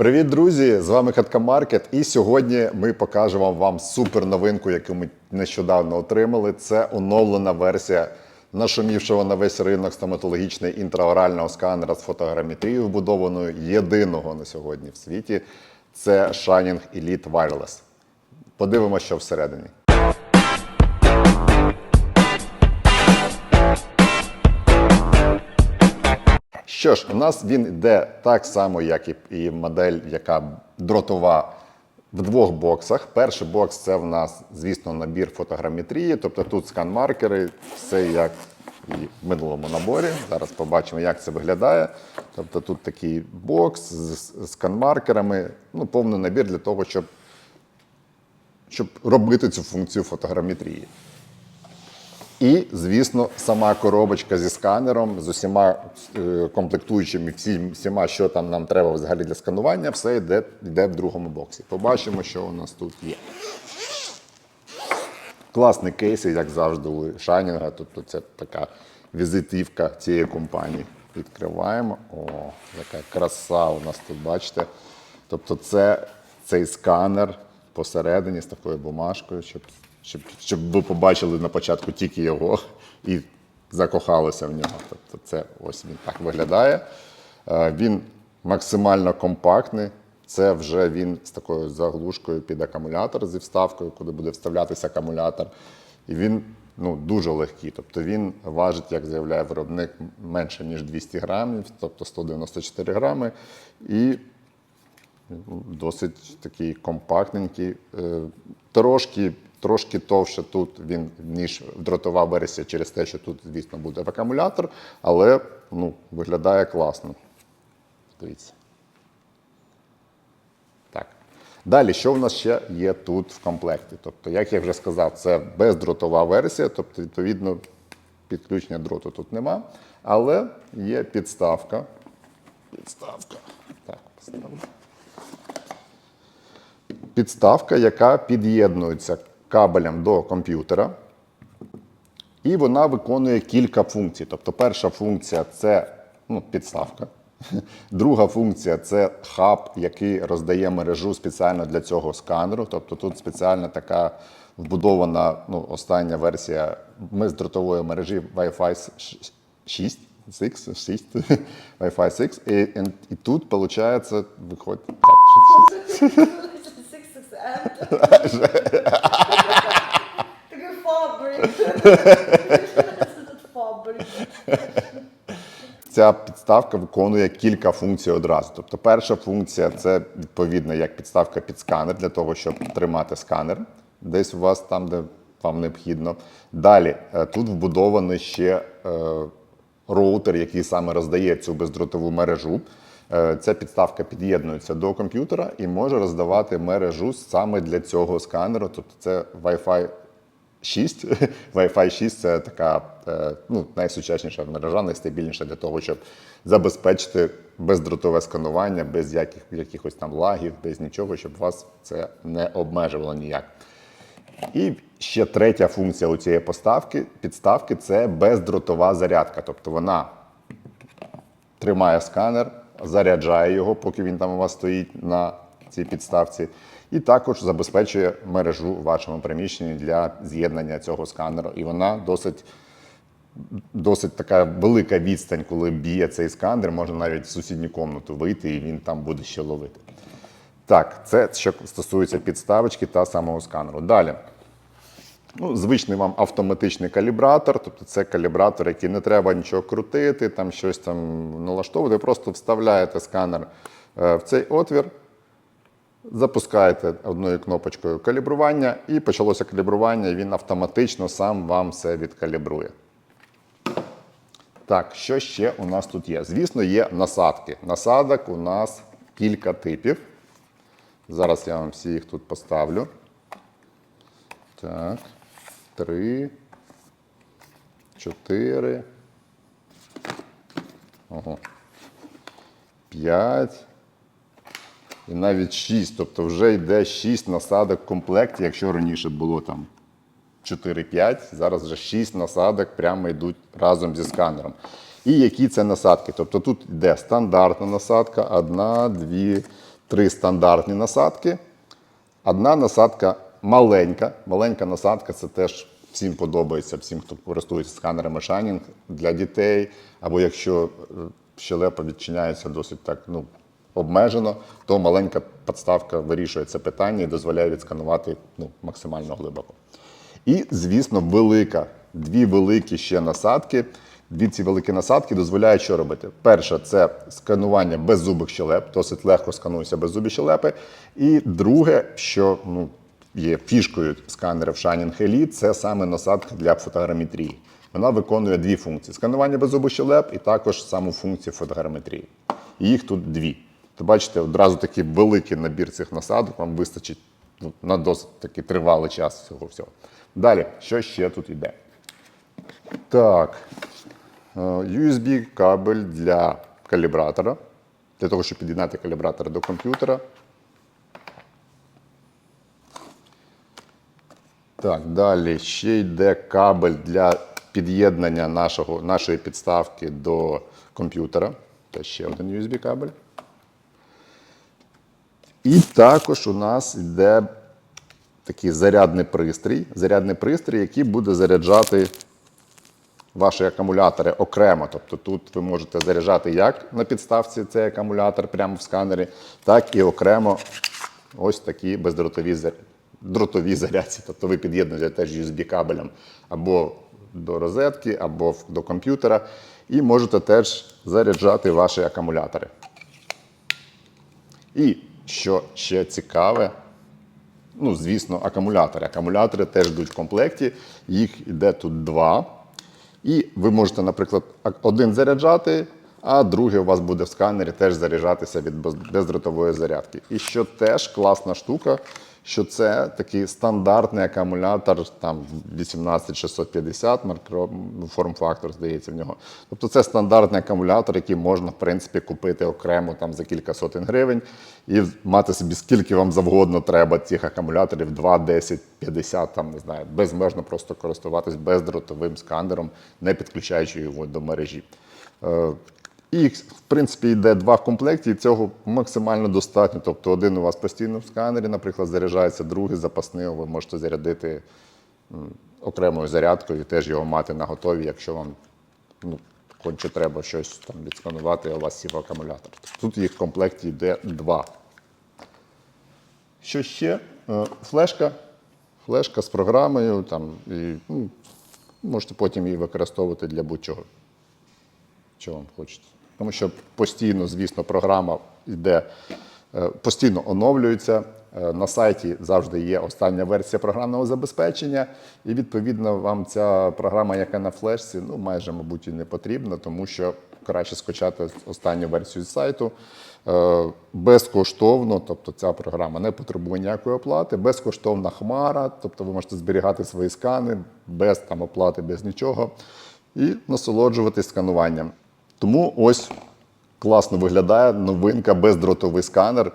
Привіт, друзі! З вами Хатка Маркет. І сьогодні ми покажемо вам супер новинку, яку ми нещодавно отримали. Це оновлена версія нашумівшого на весь ринок стоматологічний інтраорального сканера з фотограметрією вбудованою єдиного на сьогодні в світі. Це Shining Elite Wireless. Подивимося, що всередині. Що ж, у нас він йде так само, як і, і модель, яка дротова в двох боксах. Перший бокс це в нас, звісно, набір фотограметрії, тобто тут скан-маркери, все як і в минулому наборі. Зараз побачимо, як це виглядає. Тобто тут такий бокс з скан-маркерами, ну, повний набір для того, щоб, щоб робити цю функцію фотограметрії. І, звісно, сама коробочка зі сканером, з усіма е, комплектуючими, всіма, що там нам треба взагалі для сканування, все йде, йде в другому боксі. Побачимо, що у нас тут є. Класний кейс, як завжди, у Шайнінга. Тобто це така візитівка цієї компанії. Відкриваємо. О, яка краса у нас тут, бачите. Тобто, це цей сканер посередині з такою бумажкою, щоб, щоб, щоб ви побачили на початку тільки його і закохалися в нього. Тобто, це ось він так виглядає. Е, Він максимально компактний. Це вже він з такою заглушкою під акумулятор зі вставкою, куди буде вставлятися акумулятор. І він ну, дуже легкий. Тобто він важить, як заявляє виробник, менше, ніж 200 грамів, тобто 194 грами. І досить такий компактненький. Е, Трошки, трошки товще тут він, ніж дротова версія, через те, що тут, звісно, буде акумулятор, але ну, виглядає класно. Дивіться. Так. Далі, що в нас ще є тут в комплекті? Тобто, як я вже сказав, це бездротова версія, тобто, відповідно, підключення дроту тут нема. Але є підставка. Підставка. Так, поставлю. Підставка, яка під'єднується кабелем до комп'ютера. І вона виконує кілька функцій. Тобто, перша функція це ну, підставка. Друга функція це хаб, який роздає мережу спеціально для цього сканеру. Тобто тут спеціальна така вбудована ну, остання версія бездротової мережі Wi-Fi 6. 6, 6 Wi-Fi 6. І, і, і тут, виходить, виходить. Так, що це? 6 Такий фабрик. Фабрик. Ця підставка виконує кілька функцій одразу. Тобто, перша функція це відповідно як підставка під сканер для того, щоб тримати сканер десь у вас там, де вам необхідно. Далі е, тут вбудований ще е, роутер, який саме роздає цю бездротову мережу. Е, Ця підставка під'єднується до комп'ютера і може роздавати мережу саме для цього сканеру. Тобто це Wi-Fi 6. Wi-Fi 6 це така е, ну, найсучасніша мережа, найстабільніша для того, щоб забезпечити бездротове сканування, без яких, якихось там лагів, без нічого, щоб вас це не обмежувало ніяк. І ще третя функція у цієї поставки, підставки це бездротова зарядка. Тобто вона тримає сканер, заряджає його, поки він там у вас стоїть на цій підставці, і також забезпечує мережу в вашому приміщенні для з'єднання цього сканеру. І вона досить. Досить така велика відстань, коли б'є цей сканер, можна навіть в сусідню комнату вийти, і він там буде ще ловити. Так, це що стосується підставочки та самого сканеру. Далі. Ну, звичний вам автоматичний калібратор, тобто це калібратор, який не треба нічого крутити, там щось там налаштовувати. Просто вставляєте сканер е, в цей отвір, запускаєте одною кнопочкою калібрування, і почалося калібрування, і він автоматично сам вам все відкалібрує. Так, що ще у нас тут є? Звісно, є насадки. Насадок у нас кілька типів. Зараз я вам всі їх тут поставлю. Так, три, чотири. Ого. П'ять. І навіть шість. Тобто вже йде шість насадок в комплекті, якщо раніше було там 4-5, зараз вже 6 насадок прямо йдуть разом зі сканером. І які це насадки? Тобто тут йде стандартна насадка, одна, дві, три стандартні насадки. Одна насадка маленька. Маленька насадка це теж всім подобається, всім, хто користується сканерами Shining для дітей. Або якщо е, щелепа відчиняється досить так ну, обмежено, то маленька підставка вирішує це питання і дозволяє відсканувати ну, максимально глибоко. І, звісно, велика, дві великі ще насадки. Дві ці великі насадки дозволяють що робити? Перше, це сканування беззубих щелеп, досить легко скануються беззубі щелепи. І друге, що ну, є фішкою сканерів Shining Elite, це саме насадка для фотограметрії. Вона виконує дві функції: сканування беззубих щелеп і також саму функцію фотограметрії. Їх тут дві. То бачите, одразу такий великий набір цих насадок вам вистачить ну, на досить такий тривалий час цього всього. Далі, що ще тут йде? Так, е, USB кабель для калібратора, для того, щоб під'єднати калібратор до комп'ютера. Так, далі ще йде кабель для під'єднання нашого, нашої підставки до комп'ютера. Це ще один USB кабель. І також у нас йде такий зарядний пристрій, зарядний пристрій, який буде заряджати ваші акумулятори окремо. Тобто тут ви можете заряджати як на підставці цей акумулятор прямо в сканері, так і окремо ось такі бездротові зар- дротові зарядці. Тобто ви під'єднуєте теж USB кабелем або до розетки, або до комп'ютера, і можете теж заряджати ваші акумулятори. І що ще цікаве, ну, звісно, акумулятори. Акумулятори теж йдуть в комплекті, їх йде тут два. І ви можете, наприклад, один заряджати, а другий у вас буде в сканері теж заряджатися від без- бездротової зарядки. І що теж класна штука, що це такий стандартний акумулятор, там 18650 макро, форм-фактор, здається, в нього. Тобто це стандартний акумулятор, який можна, в принципі, купити окремо там, за кілька сотень гривень і мати собі скільки вам завгодно треба цих акумуляторів 2, 10, 50, там, не знаю, безмежно просто користуватись бездротовим сканером, не підключаючи його до мережі. І в принципі, йде два в комплекті, і цього максимально достатньо. Тобто один у вас постійно в сканері, наприклад, заряджається, другий запасний, ви можете зарядити окремою зарядкою і теж його мати на готові, якщо вам ну, конче треба щось там відсканувати, а у вас сів акумулятор. Тут їх в комплекті йде два. Що ще? Е, Флешка. Флешка з програмою. Там, і, ну, можете потім її використовувати для будь-чого що вам хочеться. Тому що постійно, звісно, програма йде, е, постійно оновлюється. Е, На сайті завжди є остання версія програмного забезпечення, і відповідно вам ця програма, яка на флешці, ну майже, мабуть, і не потрібна, тому що краще скачати останню версію з сайту. Е, Безкоштовно, тобто ця програма не потребує ніякої оплати, безкоштовна хмара, тобто ви можете зберігати свої скани без там оплати, без нічого, і насолоджуватись скануванням. Тому ось класно виглядає новинка бездротовий сканер.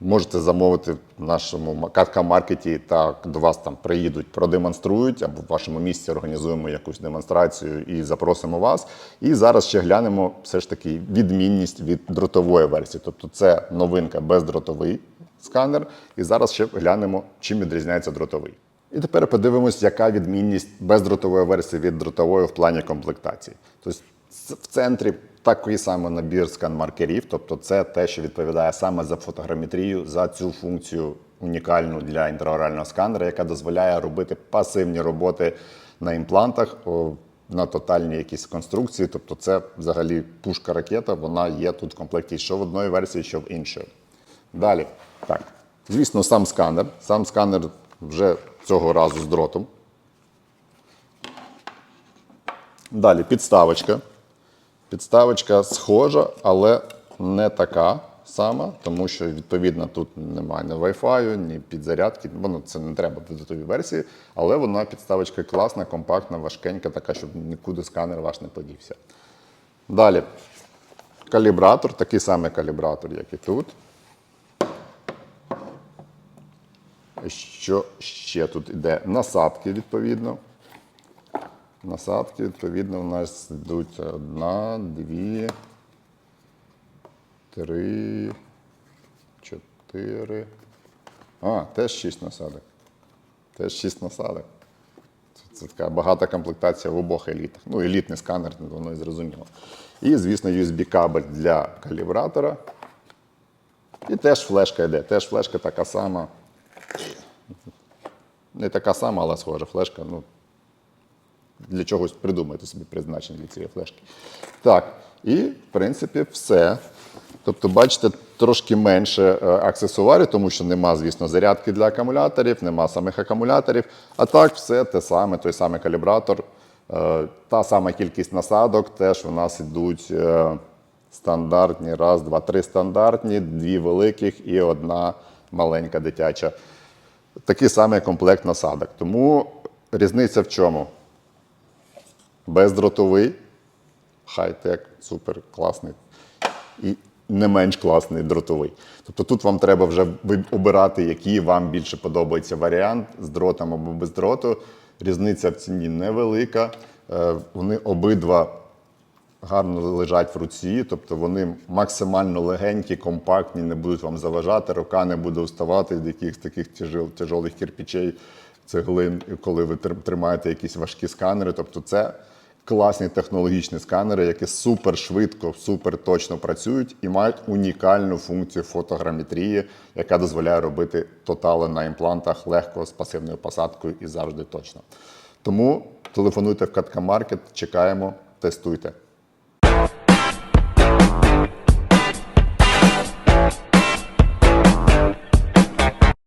Можете замовити в нашому катка-маркеті, та до вас там приїдуть, продемонструють, або в вашому місці організуємо якусь демонстрацію і запросимо вас. І зараз ще глянемо все ж таки відмінність від дротової версії. Тобто це новинка бездротовий сканер. І зараз ще глянемо, чим відрізняється дротовий. І тепер подивимось, яка відмінність бездротової версії від дротової в плані комплектації. Тобто в центрі такий самий набір скан-маркерів, тобто це те, що відповідає саме за фотограметрію, за цю функцію унікальну для інтраорального сканера, яка дозволяє робити пасивні роботи на імплантах. На тотальній якісь конструкції, тобто це взагалі пушка ракета, вона є тут в комплекті що в одної версії, що в іншої. Далі, так, звісно, сам сканер. Сам сканер вже цього разу з дротом. Далі підставочка. Підставочка схожа, але не така сама, тому що відповідно тут немає ні Wi-Fi, ні підзарядки. Воно це не треба в додатковій версії, але вона підставочка класна, компактна, важкенька, така, щоб нікуди сканер ваш не подівся. Далі. Калібратор, такий самий калібратор, як і тут. Що ще тут іде? Насадки, відповідно. Насадки, відповідно, у нас йдуть одна, дві, три, 4. А, теж 6 насадок. Теж 6 насадок. Це така багата комплектація в обох елітах. Ну, елітний сканер, воно і зрозуміло. І, звісно, USB-кабель для калібратора. І теж флешка йде. Теж флешка така сама. Не така сама, але схожа флешка. Ну, для чогось придумайте собі призначення для цієї флешки. Так, і в принципі все. Тобто, бачите, трошки менше е, аксесуарів, тому що нема, звісно, зарядки для акумуляторів, нема самих акумуляторів. А так, все те саме, той самий калібратор, е, та сама кількість насадок, теж у нас йдуть е, стандартні, раз, два, три стандартні, дві великих і одна маленька дитяча. Такий самий комплект насадок. Тому різниця в чому? Бездротовий, хай-тек, супер класний. І не менш класний дротовий. Тобто тут вам треба вже обирати, який вам більше подобається варіант з дротом або без дроту. Різниця в ціні невелика. Е, Вони обидва гарно лежать в руці, тобто вони максимально легенькі, компактні, не будуть вам заважати, рука не буде уставати від якихось таких тяжел, тяжолих кирпичей, цеглин, коли ви тримаєте якісь важкі сканери. Тобто це класні технологічні сканери, які супер швидко, супер точно працюють і мають унікальну функцію фотограметрії, яка дозволяє робити тотали на імплантах легко з пасивною посадкою і завжди точно. Тому телефонуйте в Каткамаркет, чекаємо, тестуйте.